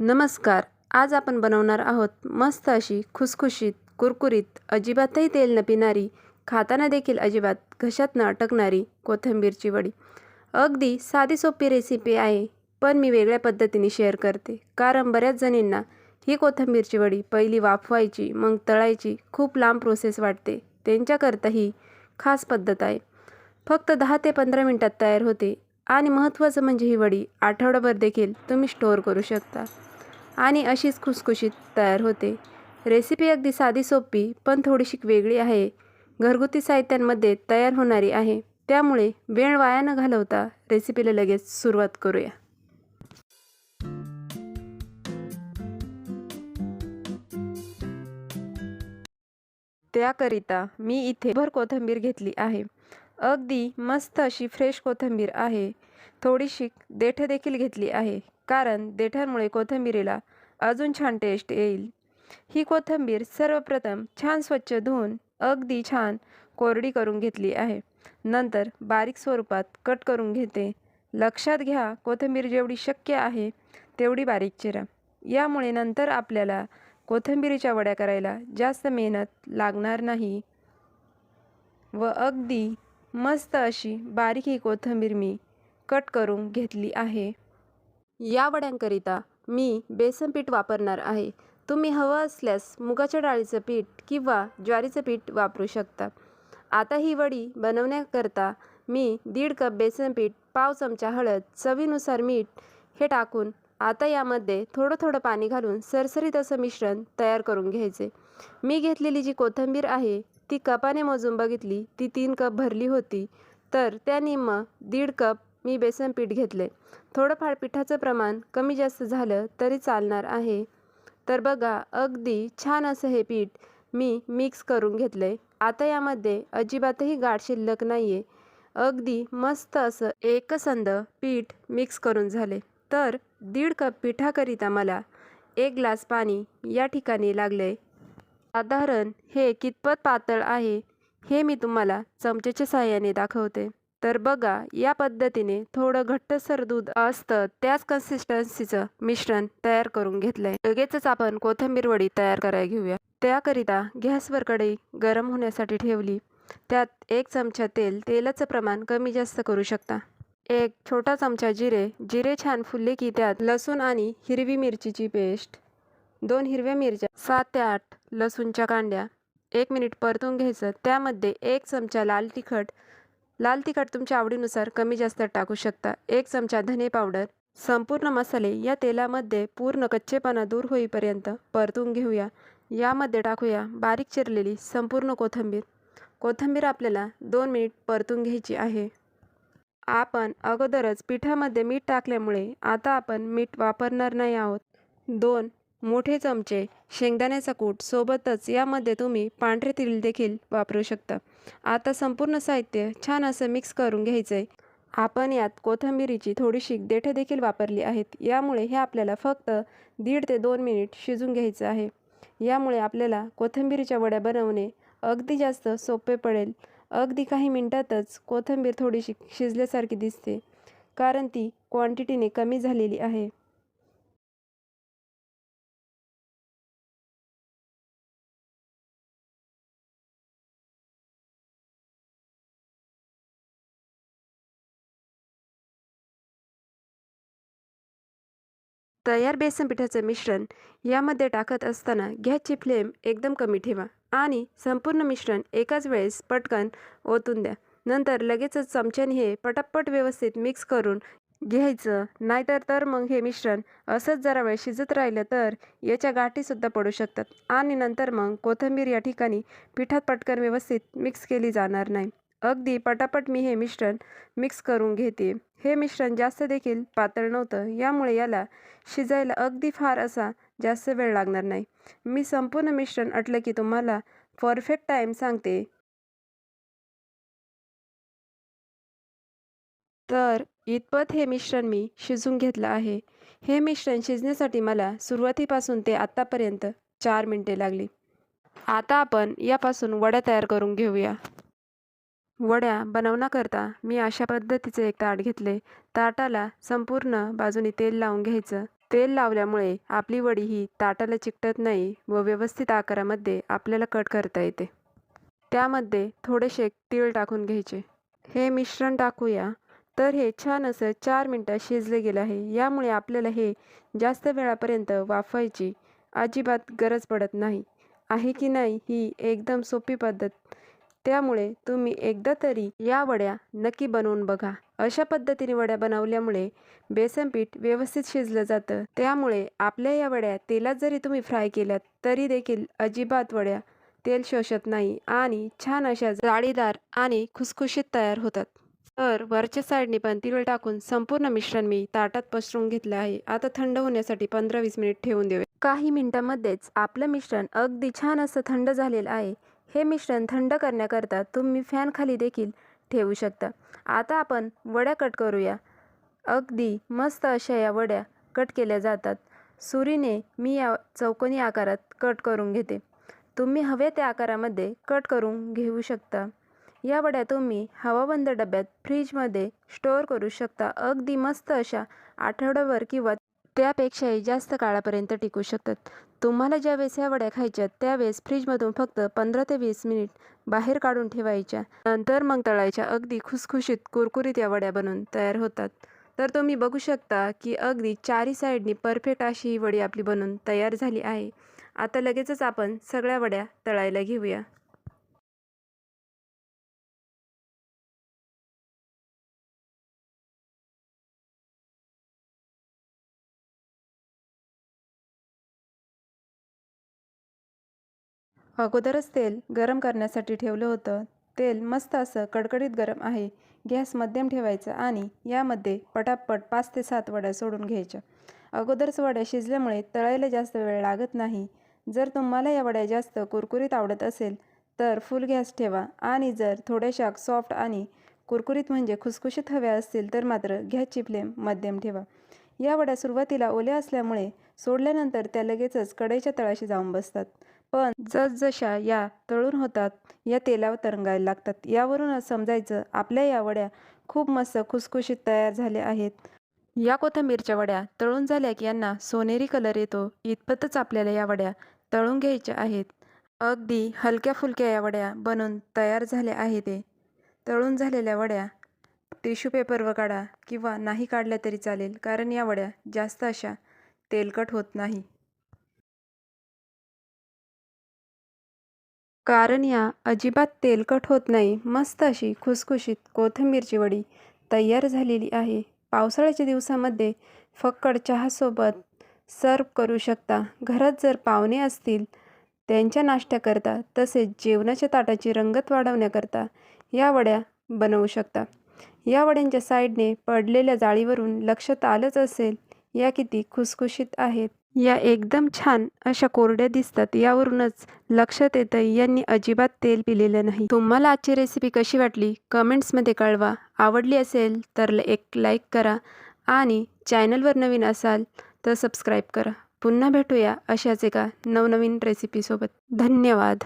नमस्कार. आज आपण बनवणार आहोत मस्त अशी खुसखुशीत कुरकुरीत अजिबातही तेल न पिणारी खाताना देखील अजिबात घशात न अटकणारी कोथिंबीरची वडी. अगदी साधी सोपी रेसिपी आहे पण मी वेगळ्या पद्धतीने शेअर करते. कारण बऱ्याच जणींना ही कोथिंबीरची वडी पहिली वाफवायची मग तळायची खूप लांब प्रोसेस वाटते. त्यांच्याकरता ही खास पद्धत आहे. फक्त दहा ते पंधरा मिनटात तयार होते आणि महत्त्वाचं म्हणजे ही वडी आठवडाभर देखील तुम्ही स्टोअर करू शकता. आणि अशीच खुसखुशीत तयार होते. रेसिपी अगदी साधी सोपी पण थोडीशी वेगळी आहे. घरगुती साहित्यांमध्ये तयार होणारी आहे. त्यामुळे वेळ वाया न घालवता रेसिपीला लगेच सुरुवात करूया. त्याकरिता मी इथे भर कोथिंबीर घेतली आहे. अगदी मस्त अशी फ्रेश कोथिंबीर आहे. थोडीशी देठ देखील घेतली आहे. कारण देठांमुळे कोथिंबीरीला अजून छान टेस्ट येईल. ही कोथिंबीर सर्वप्रथम छान स्वच्छ धुवून अगदी छान कोरडी करून घेतली आहे. नंतर बारीक स्वरूपात कट करून घेते. लक्षात घ्या कोथिंबीर जेवढी शक्य आहे तेवढी बारीक चिरा. यामुळे नंतर आपल्याला कोथिंबीरीच्या वड्या करायला जास्त मेहनत लागणार नाही. व अगदी मस्त अशी बारीक ही कोथिंबीर मी कट करून घेतली आहे. या वड्यांकरिता मी बेसन पीठ वापरणार आहे. तुम्ही हवं असल्यास मुगाच्या डाळीचं पीठ किंवा ज्वारीचं पीठ वापरू शकता. आता ही वडी बनवण्याकरता मी दीड कप बेसन पीठ पाव चमचा हळद चवीनुसार मीठ हे टाकून आता यामध्ये थोडं थोडं पाणी घालून सरसरीत असं मिश्रण तयार करून घ्यायचे. मी घेतलेली जी कोथिंबीर आहे ती कपाने मोजून बघितली ती तीन कप भरली होती. तर त्या निम्म दीड कप मी बेसन पीठ घेतले. थोडंफार पिठाचं प्रमाण कमी जास्त झालं तरी चालणार आहे. तर बघा अगदी छान असं हे पीठ मी मिक्स करून घेतले आता यामध्ये अजिबातही गाठ शिल्लक नाही आहे अगदी मस्त असं एकसंद पीठ मिक्स करून झाले. तर दीड कप पिठाकरिता मला एक ग्लास पाणी या ठिकाणी लागले साधारण हे कितपत पातळ आहे हे मी तुम्हाला चमच्याच्या साहाय्याने दाखवते. तर बघा या पद्धतीने थोडं घट्टसर दूध असतं त्याच कन्सिस्टन्सीचं मिश्रण तयार करून घेतलंय. लगेचच आपण कोथिंबीर वडी तयार करायला घेऊया. त्याकरिता गॅसवर कढई गरम होण्यासाठी ठेवली. त्यात एक चमचा तेल तेलाचं प्रमाण कमी जास्त करू शकता. एक छोटा चमचा जिरे जिरे छान फुलले की त्यात लसूण आणि हिरवी मिरचीची पेस्ट. दोन हिरव्या मिरच्या सात ते आठ लसूणच्या कांड्या. एक मिनिट परतून घ्यायचं. त्यामध्ये एक चमचा लाल तिखट लाल तिखट तुमच्या आवडीनुसार कमी जास्त टाकू शकता. एक चमचा धने पावडर संपूर्ण मसाले या तेलामध्ये पूर्ण कच्चेपणा दूर होईपर्यंत परतून घेऊया. यामध्ये टाकूया बारीक चिरलेली संपूर्ण कोथिंबीर. कोथिंबीर आपल्याला दोन मिनिट परतून घ्यायची आहे. आपण अगोदरच पिठामध्ये मीठ टाकल्यामुळे आता आपण मीठ वापरणार नाही आहोत. दोन मोठे चमचे शेंगदाण्याचा कूट सोबतच यामध्ये तुम्ही पांढरे तीळ देखील वापरू शकता. आता संपूर्ण साहित्य छान असं मिक्स करून घ्यायचं आहे आपण यात कोथिंबिरीची थोडीशी देठे देखील वापरली आहेत. यामुळे हे आपल्याला फक्त दीड ते दोन मिनिट शिजून घ्यायचं आहे. यामुळे आपल्याला कोथिंबिरीच्या वड्या बनवणे अगदी जास्त सोपे पडेल. अगदी काही मिनटातच कोथिंबीर थोडीशी शिजल्यासारखी दिसते कारण ती क्वांटिटीने कमी झालेली आहे. तयार बेसन पिठाचं मिश्रण यामध्ये टाकत असताना गॅसची फ्लेम एकदम कमी ठेवा आणि संपूर्ण मिश्रण एकाच वेळेस पटकन ओतून द्या. नंतर लगेचच चमच्याने हे पटापट व्यवस्थित मिक्स करून घ्यायचं. नाहीतर तर मग हे मिश्रण असंच जरा वेळ शिजत राहिलं तर याच्या गाठीसुद्धा पडू शकतात आणि नंतर मग कोथिंबीर या ठिकाणी पिठात पटकन व्यवस्थित मिक्स केली जाणार नाही. अगदी पटापट मी हे मिश्रण मिक्स करून घेते. हे मिश्रण जास्त देखील पातळ नव्हतं यामुळे याला शिजायला अगदी फार असा जास्त वेळ लागणार नाही. मी संपूर्ण मिश्रण अटलं की तुम्हाला परफेक्ट टाईम सांगते. तर इतपत हे मिश्रण मी शिजून घेतलं आहे. हे मिश्रण शिजण्यासाठी मला सुरुवातीपासून ते आत्तापर्यंत चार मिनटे लागली. आता आपण यापासून वड्या तयार करून घेऊया. वड्या बनवण्याकरता मी अशा पद्धतीचे एक ताट घेतले. ताटाला संपूर्ण बाजूनी तेल लावून घ्यायचं. तेल लावल्यामुळे आपली वडी ही ताटाला चिकटत नाही व व्यवस्थित आकारामध्ये आपल्याला कट करता येते. त्यामध्ये थोडेसे तीळ टाकून घ्यायचे. हे मिश्रण टाकूया. तर हे छान असं चार मिनटं शिजले गेलं आहे. यामुळे आपल्याला हे जास्त वेळापर्यंत वाफवायची अजिबात गरज पडत नाही. आहे की नाही ही एकदम सोपी पद्धत. त्यामुळे तुम्ही एकदा तरी या वड्या नक्की बनवून बघा. अशा पद्धतीने वड्या बनवल्यामुळे बेसन पीठ व्यवस्थित शिजलं जातं. त्यामुळे आपल्या या वड्या तेलात जरी तुम्ही फ्राय केल्यात तरी देखील अजिबात वड्या तेल शोषत नाही आणि छान अशा जाळीदार आणि खुसखुशीत तयार होतात. तर वरच्या साईडने पण तिळ टाकून संपूर्ण मिश्रण मी ताटात पसरून घेतलं आहे. आता थंड होण्यासाठी पंधरा वीस मिनिट ठेवून देऊ काही मिनिटांमध्येच आपलं मिश्रण अगदी छान असं थंड झालेलं आहे. हे मिश्रण थंड करण्याकरता तुम्ही फॅनखाली देखील ठेवू शकता. आता आपण वड्या कट करूया. अगदी मस्त अशा या वड्या कट केल्या जातात. सुरीने मी या चौकोनी आकारात कट करून घेते. तुम्ही हवे त्या आकारामध्ये कट करून घेऊ शकता. या वड्या तुम्ही हवाबंद डब्यात फ्रीजमध्ये स्टोअर करू शकता. अगदी मस्त अशा आठवड्याभर किंवा त्यापेक्षाही जास्त काळापर्यंत टिकू शकतात. तुम्हाला ज्यावेळेस ह्या वड्या खायच्या त्यावेळेस फ्रीजमधून फक्त पंधरा ते वीस मिनिट बाहेर काढून ठेवायच्या. नंतर मग तळायच्या. अगदी खुसखुशीत कुरकुरीत या वड्या बनून तयार होतात. तर तुम्ही बघू शकता की अगदी चारी साईडनी परफेक्ट अशी ही वडी आपली बनून तयार झाली आहे. आता लगेचच आपण सगळ्या वड्या तळायला घेऊया. अगोदरच तेल गरम करण्यासाठी ठेवलं होतं. तेल मस्त असं कडकडीत गरम आहे. गॅस मध्यम ठेवायचा आणि यामध्ये पटापट पाच ते सात वड्या सोडून घ्यायच्या. अगोदरच वड्या शिजल्यामुळे तळायला जास्त वेळ लागत नाही. जर तुम्हाला या वड्या जास्त कुरकुरीत आवडत असेल तर फुल गॅस ठेवा आणि जर थोड्याशा सॉफ्ट आणि कुरकुरीत म्हणजे खुसखुशीत हव्या असतील तर मात्र गॅसची फ्लेम मध्यम ठेवा. या वड्या सुरुवातीला ओल्या असल्यामुळे सोडल्यानंतर त्या लगेचच कढईच्या तळाशी जाऊन बसतात. पण जसजशा या तळून होतात या तेलावर तरंगायला लागतात. यावरूनच समजायचं आपल्या या वड्या खूप मस्त खुसखुशीत तयार झाल्या आहेत. या कोथिंबीरच्या वड्या तळून झाल्या की यांना सोनेरी कलर येतो. इतपतच आपल्याला या वड्या तळून घ्यायच्या आहेत. अगदी हलक्या फुलक्या या वड्या बनून तयार झाल्या आहेत ते तळून झालेल्या वड्या टिश्यू पेपरवर काढा किंवा नाही काढल्या तरी चालेल कारण या वड्या जास्त अशा तेलकट होत नाही. कारण या अजिबात तेलकट होत नाही. मस्त अशी खुसखुशीत कोथिंबीरची वडी तयार झालेली आहे. पावसाळ्याच्या दिवसामध्ये फक्कड चहासोबत सर्व करू शकता. घरात जर पाहुणे असतील त्यांच्या नाश्त्याकरता तसेच जेवणाच्या ताटाची रंगत वाढवण्याकरता या वड्या बनवू शकता. या वड्यांच्या साईडने पडलेल्या जाळीवरून लक्षात आलंच असेल या किती खुसखुशीत आहेत. या एकदम छान अशा कोरड्या दिसतात. यावरूनच लक्षात येतं यांनी अजिबात तेल पिलेलं नाही. तुम्हाला आजची रेसिपी कशी वाटली? कमेंट्समध्ये कळवा. आवडली असेल तर एक लाईक करा आणि चॅनलवर नवीन असाल तर सबस्क्राईब करा. पुन्हा भेटूया अशाच एका नवनवीन रेसिपीसोबत धन्यवाद.